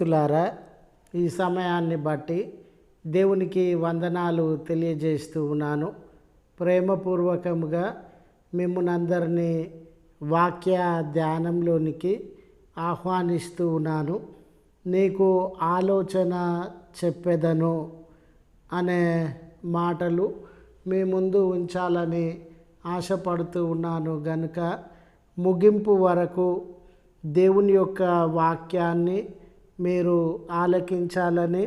స్నేహితులారా ఈ సమయాన్ని బట్టి దేవునికి వందనాలు తెలియజేస్తూ ఉన్నాను. ప్రేమపూర్వకముగా మిమ్మల్ని అందరినీ వాక్య ధ్యానంలోనికి ఆహ్వానిస్తూ ఉన్నాను. నీకు ఆలోచన చెప్పెదను అనే మాటలు మీ ముందు ఉంచాలని ఆశపడుతూ ఉన్నాను. గనుక ముగింపు వరకు దేవుని యొక్క వాక్యాన్ని మీరు ఆలకించాలని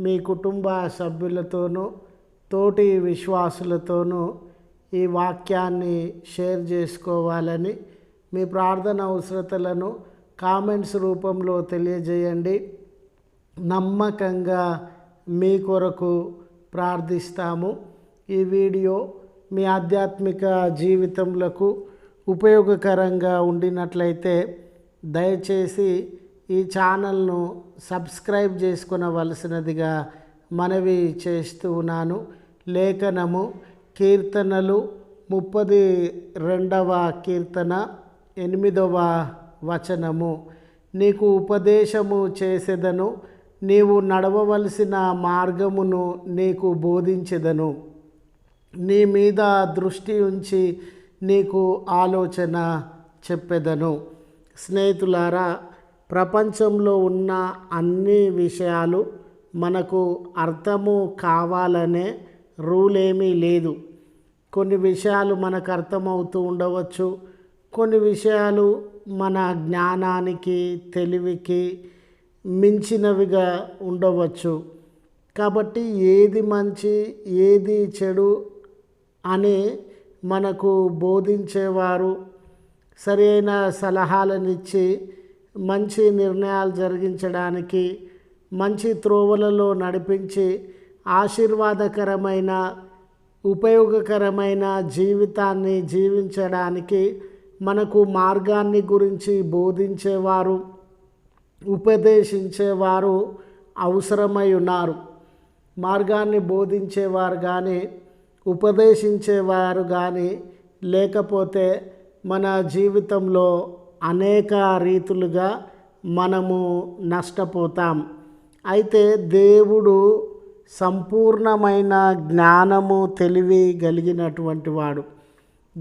మీ కుటుంబ సభ్యులతోనూ తోటి విశ్వాసులతోనూ ఈ వాక్యాన్ని షేర్ చేసుకోవాలని మీ ప్రార్థన అవసరతలను కామెంట్స్ రూపంలో తెలియజేయండి. నమ్మకంగా మీ కొరకు ప్రార్థిస్తాము. ఈ వీడియో మీ ఆధ్యాత్మిక జీవితంలో ఉపయోగకరంగా ఉండినట్లయితే దయచేసి ఈ ఛానల్ను సబ్స్క్రైబ్ చేసుకునవలసినదిగా మనవి చేస్తూ ఉన్నాను. లేఖనము కీర్తనలు ముప్పది రెండవ కీర్తన ఎనిమిదవ వచనము. నీకు ఉపదేశము చేసేదను నీవు నడవవలసిన మార్గమును నీకు బోధించెదను. నీ మీద దృష్టి ఉంచి నీకు ఆలోచన చెప్పెదను. స్నేహితులారా ప్రపంచంలో ఉన్న అన్ని విషయాలు మనకు అర్థము కావాలనే రూల్ ఏమీ లేదు. కొన్ని విషయాలు మనకు అర్థమవుతూ ఉండవచ్చు. కొన్ని విషయాలు మన జ్ఞానానికి తెలివికి మించినవిగా ఉండవచ్చు. కాబట్టి ఏది మంచి ఏది చెడు అని మనకు బోధించేవారు సరైన సలహాలనిచ్చి మంచి నిర్ణయాలు జరిగించడానికి మంచి త్రోవలలో నడిపించి ఆశీర్వాదకరమైన ఉపయోగకరమైన జీవితాన్ని జీవించడానికి మనకు మార్గాన్ని గురించి బోధించేవారు ఉపదేశించేవారు అవసరమై ఉన్నారు. మార్గాన్ని బోధించేవారు కానీ ఉపదేశించేవారు కానీ లేకపోతే మన జీవితంలో అనేక రీతులుగా మనము నష్టపోతాం. అయితే దేవుడు సంపూర్ణమైన జ్ఞానము తెలివి కలిగినటువంటి వాడు.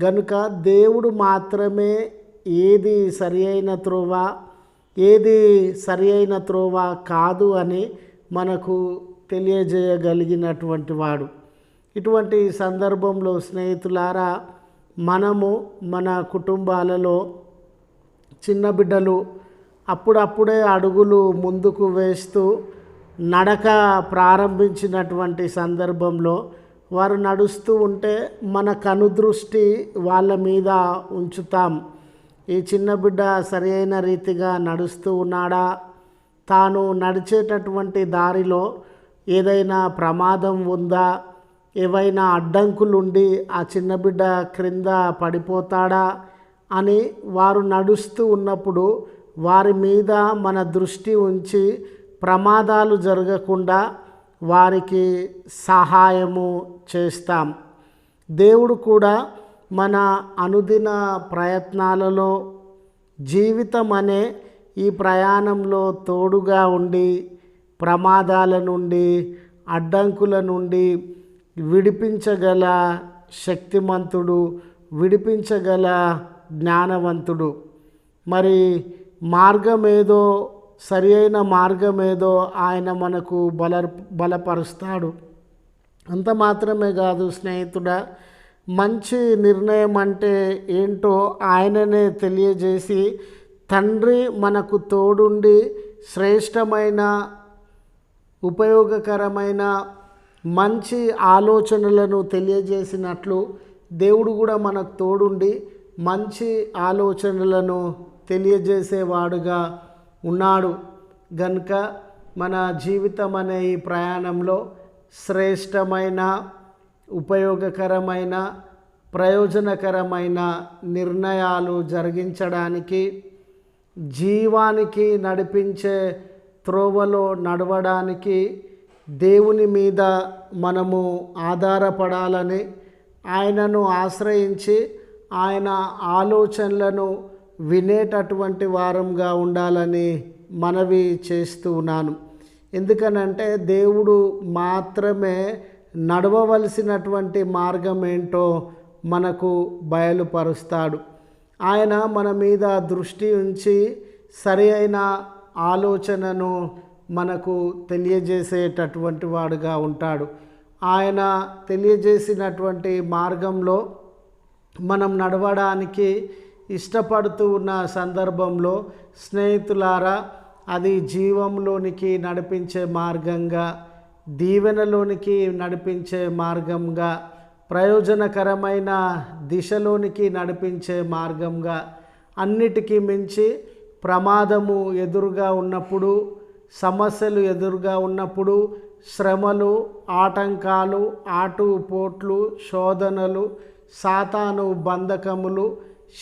గనుక దేవుడు మాత్రమే ఏది సరి అయిన త్రోవ ఏది సరి అయిన త్రోవ కాదు అని మనకు తెలియజేయగలిగినటువంటి వాడు. ఇటువంటి సందర్భంలో స్నేహితులారా మనము మన కుటుంబాలలో చిన్న బిడ్డలు అప్పుడప్పుడే అడుగులు ముందుకు వేస్తూ నడక ప్రారంభించినటువంటి సందర్భంలో వారు నడుస్తూ ఉంటే మన కనుదృష్టి వాళ్ళ మీద ఉంచుతాం. ఈ చిన్న బిడ్డ సరైన రీతిగా నడుస్తూ ఉన్నాడా? తాను నడిచేటటువంటి దారిలో ఏదైనా ప్రమాదం ఉందా? ఏవైనా అడ్డంకులుండి ఆ చిన్న బిడ్డ క్రింద పడిపోతాడా? అని వారు నడుస్తూ ఉన్నప్పుడు వారి మీద మన దృష్టి ఉంచి ప్రమాదాలు జరగకుండా వారికి సహాయము చేస్తాం. దేవుడు కూడా మన అనుదిన ప్రయత్నాలలో జీవితం అనే ఈ ప్రయాణంలో తోడుగా ఉండి ప్రమాదాల నుండి అడ్డంకుల నుండి విడిపించగల శక్తిమంతుడు విడిపించగల జ్ఞానవంతుడు. మరి మార్గమేదో సరి అయిన మార్గమేదో ఆయన మనకు బల బలపరుస్తాడు. అంత మాత్రమే కాదు స్నేహితుడా మంచి నిర్ణయం అంటే ఏంటో ఆయననే తెలియజేసి తండ్రి మనకు తోడుండి శ్రేష్టమైన ఉపయోగకరమైన మంచి ఆలోచనలను తెలియజేసినట్లు దేవుడు కూడా మనకు తోడుండి మంచి ఆలోచనలను తెలియజేసేవాడుగా ఉన్నాడు. గనుక మన జీవితం అనే ఈ ప్రయాణంలో శ్రేష్టమైన ఉపయోగకరమైన ప్రయోజనకరమైన నిర్ణయాలు జరిగించడానికి జీవానికి నడిపించే త్రోవలో నడవడానికి దేవుని మీద మనము ఆధారపడాలని ఆయనను ఆశ్రయించి ఆయన ఆలోచనలను వినేటటువంటి వారంగా ఉండాలని మనవి చేస్తూ ఉన్నాను. ఎందుకనంటే దేవుడు మాత్రమే నడవవలసినటువంటి మార్గం ఏంటో మనకు బయలుపరుస్తాడు. ఆయన మన మీద దృష్టి ఉంచి సరి అయిన ఆలోచనను మనకు తెలియజేసేటటువంటి వాడుగా ఉంటాడు. ఆయన తెలియజేసినటువంటి మార్గంలో మనం నడవడానికి ఇష్టపడుతూ ఉన్న సందర్భంలో స్నేహితులారా అది జీవంలోనికి నడిపించే మార్గంగా దీవెనలోనికి నడిపించే మార్గంగా ప్రయోజనకరమైన దిశలోనికి నడిపించే మార్గంగా అన్నిటికీ మించి ప్రమాదము ఎదురుగా ఉన్నప్పుడు సమస్యలు ఎదురుగా ఉన్నప్పుడు శ్రమలు ఆటంకాలు ఆటుపోట్లు శోధనలు సాతాను బంధకములు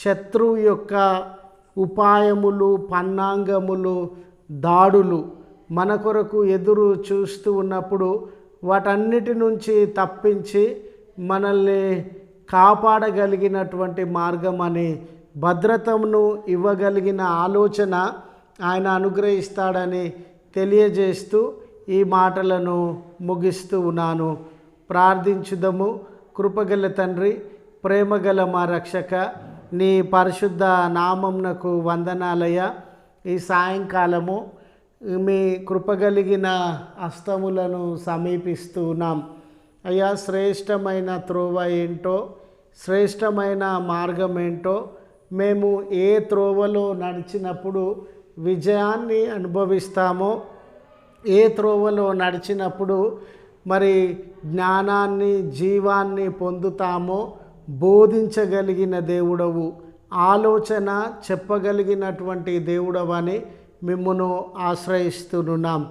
శత్రువు యొక్క ఉపాయములు పన్నాంగములు దాడులు మన కొరకు ఎదురు చూస్తూ ఉన్నప్పుడు వాటన్నిటి నుంచి తప్పించి మనల్ని కాపాడగలిగినటువంటి మార్గం అని భద్రతను ఇవ్వగలిగిన ఆలోచన ఆయన అనుగ్రహిస్తాడని తెలియజేస్తూ ఈ మాటలను ముగిస్తూ ఉన్నాను. ప్రార్థించుదము. కృపగల తండ్రి ప్రేమగల మా రక్షక నీ పరిశుద్ధ నామంనకు వందనాలయ ఈ సాయంకాలము మీ కృపగలిగిన హస్తములను సమీపిస్తున్నాం. అయ్యా శ్రేష్టమైన త్రోవ ఏంటో శ్రేష్టమైన మార్గం ఏంటో మేము ఏ త్రోవలో నడిచినప్పుడు విజయాన్ని అనుభవిస్తామో ఏ త్రోవలో నడిచినప్పుడు మరి జ్ఞానాన్ని జీవాన్ని పొందుతామో బోధించగలిగిన దేవుడవు. ఆలోచన చెప్పగలిగినటువంటి దేవుడవని మిమ్మను ఆశ్రయిస్తున్నాం.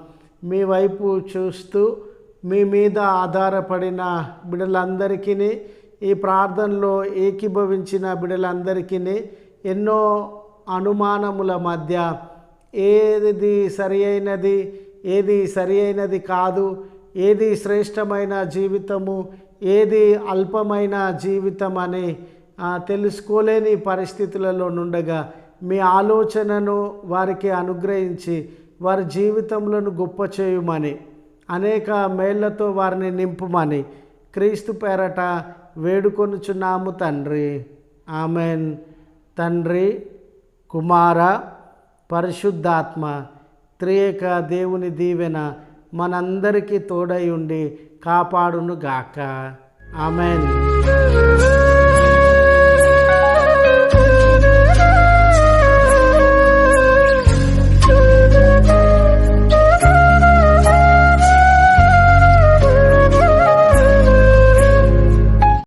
మీ వైపు చూస్తూ మీ మీద ఆధారపడిన బిడలందరికీ ఈ ప్రార్థనలో ఏకీభవించిన బిడలందరికీ ఎన్నో అనుమానముల మధ్య ఏది సరి అయినది ఏది సరి అయినది కాదు ఏది శ్రేష్టమైన జీవితము ఏది అల్పమైన జీవితం అని తెలుసుకోలేని పరిస్థితులలో నుండగా మీ ఆలోచనను వారికి అనుగ్రహించి వారి జీవితంలో గొప్ప చేయుమని అనేక మేళ్ళతో వారిని నింపుమని క్రీస్తు పేరట వేడుకొనుచున్నాము తండ్రి. ఆమెన్. తండ్రి కుమార పరిశుద్ధాత్మ త్రియేక దేవుని దీవెన మనందరికీ తోడై ఉండి కాపాడును గాక ఆమెన్.